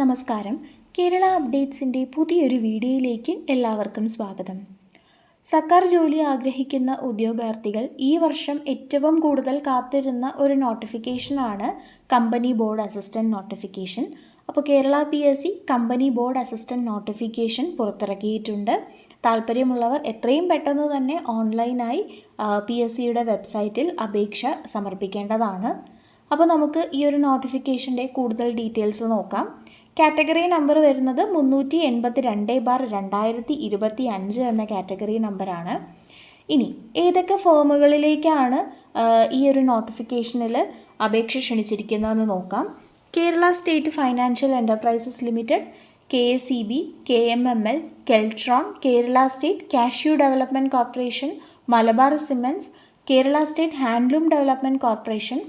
നമസ്കാരം. കേരള അപ്ഡേറ്റ്സിന്റെ പുതിയൊരു വീഡിയോയിലേക്ക് എല്ലാവർക്കും സ്വാഗതം. സർക്കാർ ജോലി ആഗ്രഹിക്കുന്ന ഉദ്യോഗാർത്ഥികൾ ഈ വർഷം ഏറ്റവും കൂടുതൽ കാത്തിരുന്ന ഒരു നോട്ടിഫിക്കേഷനാണ് കമ്പനി ബോർഡ് അസിസ്റ്റന്റ് നോട്ടിഫിക്കേഷൻ അപ്പോൾ Kerala P S C company board assistant notification പുറത്തിറക്കിയിട്ടുണ്ട്. താല്പര്യമുള്ളവർ എത്രയും പെട്ടെന്ന് തന്നെ ഓൺലൈനായി പി എസ് സിയുടെ വെബ്സൈറ്റിൽ അപേക്ഷ സമർപ്പിക്കേണ്ടതാണ്. അപ്പോൾ നമുക്ക് ഈ ഒരു നോട്ടിഫിക്കേഷന്റെ കൂടുതൽ ഡീറ്റെയിൽസ് നോക്കാം. കാറ്റഗറി നമ്പർ വരുന്നത് മുന്നൂറ്റി എൺപത്തി രണ്ട് ബാർ രണ്ടായിരത്തി ഇരുപത്തി അഞ്ച് എന്ന കാറ്റഗറി നമ്പറാണ് ഇനി ഏതൊക്കെ ഫോമുകളിലേക്കാണ് ഈ ഒരു നോട്ടിഫിക്കേഷനിൽ അപേക്ഷ ക്ഷണിച്ചിരിക്കുന്നതെന്ന് നോക്കാം. Kerala state financial enterprises limited K S E B K M M L Keltron Kerala state cashew development corporation Malabar cements Kerala state handloom development corporation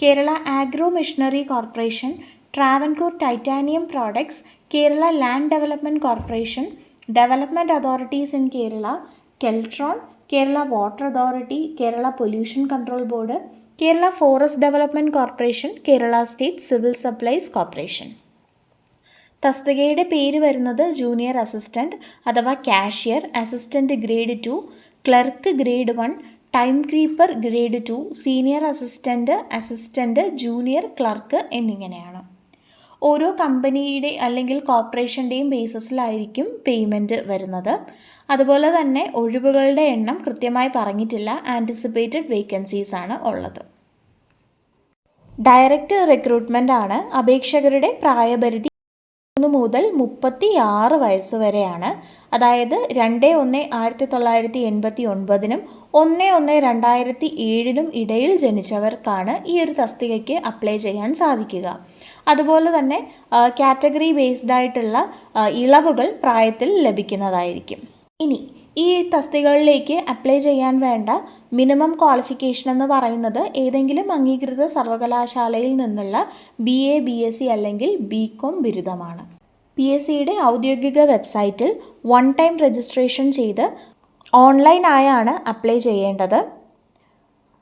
Kerala agro machinery corporation Travancore titanium products Kerala land development corporation development authorities in Kerala Keltron Kerala water authority Kerala pollution control board Kerala forest development corporation Kerala state civil supplies corporation. തസ്തികയുടെ പേര് വരുന്നത് junior assistant അഥവാ cashier assistant grade two clerk grade one time keeper grade two senior assistant assistant junior clerk എന്നിങ്ങനെയാണ്. ഓരോ കമ്പനിയുടെ അല്ലെങ്കിൽ കോർപ്പറേഷന്റെയും ബേസിസിലായിരിക്കും payment വരുന്നത്. അതുപോലെ തന്നെ ഒഴിവുകളുടെ എണ്ണം കൃത്യമായി പറഞ്ഞിട്ടില്ല. ആന്റിസിപ്പേറ്റഡ് വേക്കൻസീസ് ആണ് ഉള്ളത്. ഡയറക്റ്റ് റിക്രൂട്ട്മെന്റ് ആണ്. അപേക്ഷകരുടെ പ്രായപരിധി മൂന്ന് മുതൽ മുപ്പത്തി ആറ് വയസ്സ് വരെയാണ്. അതായത് രണ്ട് ഒന്ന് ആയിരത്തി തൊള്ളായിരത്തി എൺപത്തി ഒൻപതിനും ഒന്ന് ഒന്ന് രണ്ടായിരത്തി ഏഴിനും ഇടയിൽ ജനിച്ചവർക്കാണ് ഈ ഒരു തസ്തികയ്ക്ക് അപ്ലൈ ചെയ്യാൻ സാധിക്കുക. അതുപോലെ തന്നെ കാറ്റഗറി ബേസ്ഡ് ആയിട്ടുള്ള ഇളവുകൾ പ്രായത്തിൽ ലഭിക്കുന്നതായിരിക്കും. ഇനി ഈ തസ്തികകളിലേക്ക് അപ്ലൈ ചെയ്യാൻ വേണ്ട മിനിമം ക്വാളിഫിക്കേഷൻ എന്ന് പറയുന്നത് ഏതെങ്കിലും അംഗീകൃത സർവകലാശാലയിൽ നിന്നുള്ള B A B S C അല്ലെങ്കിൽ ബി കോം ബിരുദമാണ്. പി എസ് സിയുടെ ഔദ്യോഗിക വെബ്സൈറ്റിൽ വൺ ടൈം രജിസ്ട്രേഷൻ ചെയ്ത് ഓൺലൈനായാണ് അപ്ലൈ ചെയ്യേണ്ടത്.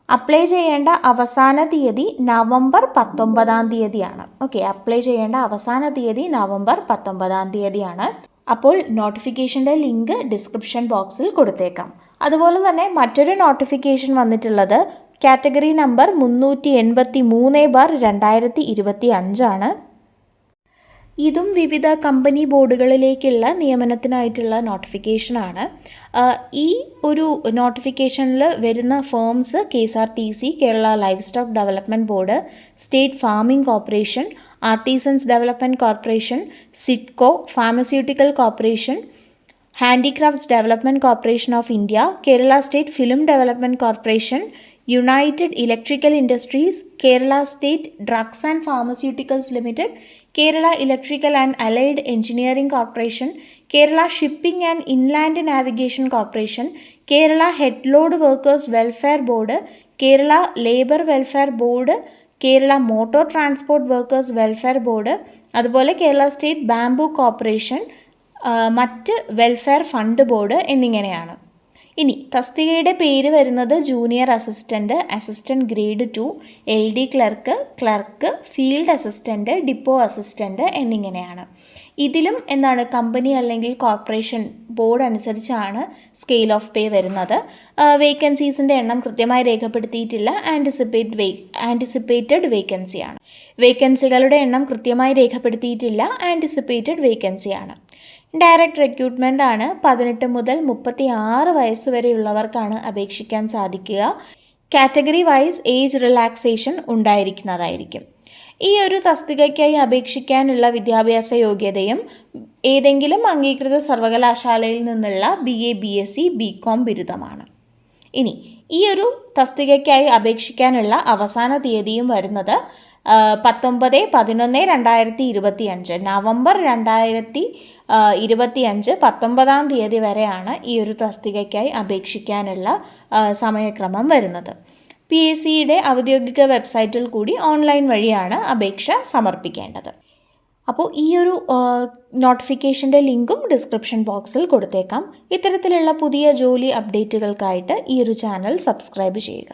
അപ്ലൈ ചെയ്യേണ്ട അവസാന തീയതി നവംബർ പത്തൊമ്പതാം തീയതിയാണ്. ഓക്കെ അപ്ലൈ ചെയ്യേണ്ട അവസാന തീയതി നവംബർ പത്തൊമ്പതാം തീയതിയാണ്. അപ്പോൾ നോട്ടിഫിക്കേഷന്റെ ലിങ്ക് ഡിസ്ക്രിപ്ഷൻ ബോക്സിൽ കൊടുത്തേക്കാം. അതുപോലെ തന്നെ മറ്റൊരു നോട്ടിഫിക്കേഷൻ വന്നിട്ടുള്ളത് കാറ്റഗറി നമ്പർ മുന്നൂറ്റി എൺപത്തി മൂന്ന് ബാർ രണ്ടായിരത്തി ഇരുപത്തി അഞ്ചാണ് ഇതും വിവിധ കമ്പനി ബോർഡുകളിലേക്കുള്ള നിയമനത്തിനായിട്ടുള്ള നോട്ടിഫിക്കേഷനാണ് ഈ ഒരു നോട്ടിഫിക്കേഷനിൽ വരുന്ന firms K S R T C Kerala livestock development board state farming corporation artisans development corporation SIDCO pharmaceutical corporation handicrafts development corporation of India Kerala state film development corporation united electrical industries Kerala state drugs and pharmaceuticals limited Kerala electrical and allied engineering corporation Kerala shipping and inland navigation corporation Kerala headload workers welfare board Kerala labour welfare board Kerala motor transport workers welfare board അതുപോലെ Kerala state bamboo corporation മറ്റ് welfare fund board എന്നിങ്ങനെയാണ്. ഇനി തസ്തികയുടെ പേര് വരുന്നത് junior assistant assistant grade two L D clerk clerk field assistant depot assistant എന്നിങ്ങനെയാണ്. ഇതിലും എന്താണ് കമ്പനി അല്ലെങ്കിൽ കോർപ്പറേഷൻ ബോർഡ് അനുസരിച്ചാണ് സ്കെയിൽ ഓഫ് പേ വരുന്നത്. വേക്കൻസീസിന്റെ എണ്ണം കൃത്യമായി രേഖപ്പെടുത്തിയിട്ടില്ല. ആന്റിസിപ്പേറ്റ് വേ ആന്റിസിപ്പേറ്റഡ് വേക്കൻസിയാണ്. വേക്കൻസികളുടെ എണ്ണം കൃത്യമായി രേഖപ്പെടുത്തിയിട്ടില്ല. ആന്റിസിപ്പേറ്റഡ് വേക്കൻസിയാണ്. ഡയറക്റ്റ് റിക്രൂട്ട്മെന്റ് ആണ്. പതിനെട്ട് മുതൽ മുപ്പത്തി ആറ് വയസ്സ് വരെയുള്ളവർക്കാണ് അപേക്ഷിക്കാൻ സാധിക്കുക. കാറ്റഗറി വൈസ് ഏജ് റിലാക്സേഷൻ ഉണ്ടായിരിക്കുന്നതായിരിക്കും. ഈ ഒരു തസ്തികയ്ക്കായി അപേക്ഷിക്കാനുള്ള വിദ്യാഭ്യാസ യോഗ്യതയും ഏതെങ്കിലും അംഗീകൃത സർവകലാശാലയിൽ നിന്നുള്ള B A B S C B com ബിരുദമാണ്. ഇനി ഈ ഒരു തസ്തികയ്ക്കായി അപേക്ഷിക്കാനുള്ള അവസാന തീയതിയും വരുന്നത് പത്തൊമ്പത് പതിനൊന്ന് രണ്ടായിരത്തി ഇരുപത്തി അഞ്ച് നവംബർ രണ്ടായിരത്തി ഇരുപത്തി അഞ്ച് പത്തൊമ്പതാം തീയതി വരെയാണ് ഈ ഒരു തസ്തികയ്ക്കായി അപേക്ഷിക്കാനുള്ള സമയക്രമം വരുന്നത്. പി എസ് സിയുടെ ഔദ്യോഗിക വെബ്സൈറ്റിൽ കൂടി ഓൺലൈൻ വഴിയാണ് അപേക്ഷ സമർപ്പിക്കേണ്ടത്. അപ്പോൾ ഈ ഒരു നോട്ടിഫിക്കേഷന്റെ ലിങ്കും ഡിസ്ക്രിപ്ഷൻ ബോക്സിൽ കൊടുത്തേക്കാം. ഇത്തരത്തിലുള്ള പുതിയ ജോലി അപ്ഡേറ്റുകൾക്കായിട്ട് ഈ ഒരു ചാനൽ സബ്സ്ക്രൈബ് ചെയ്യുക.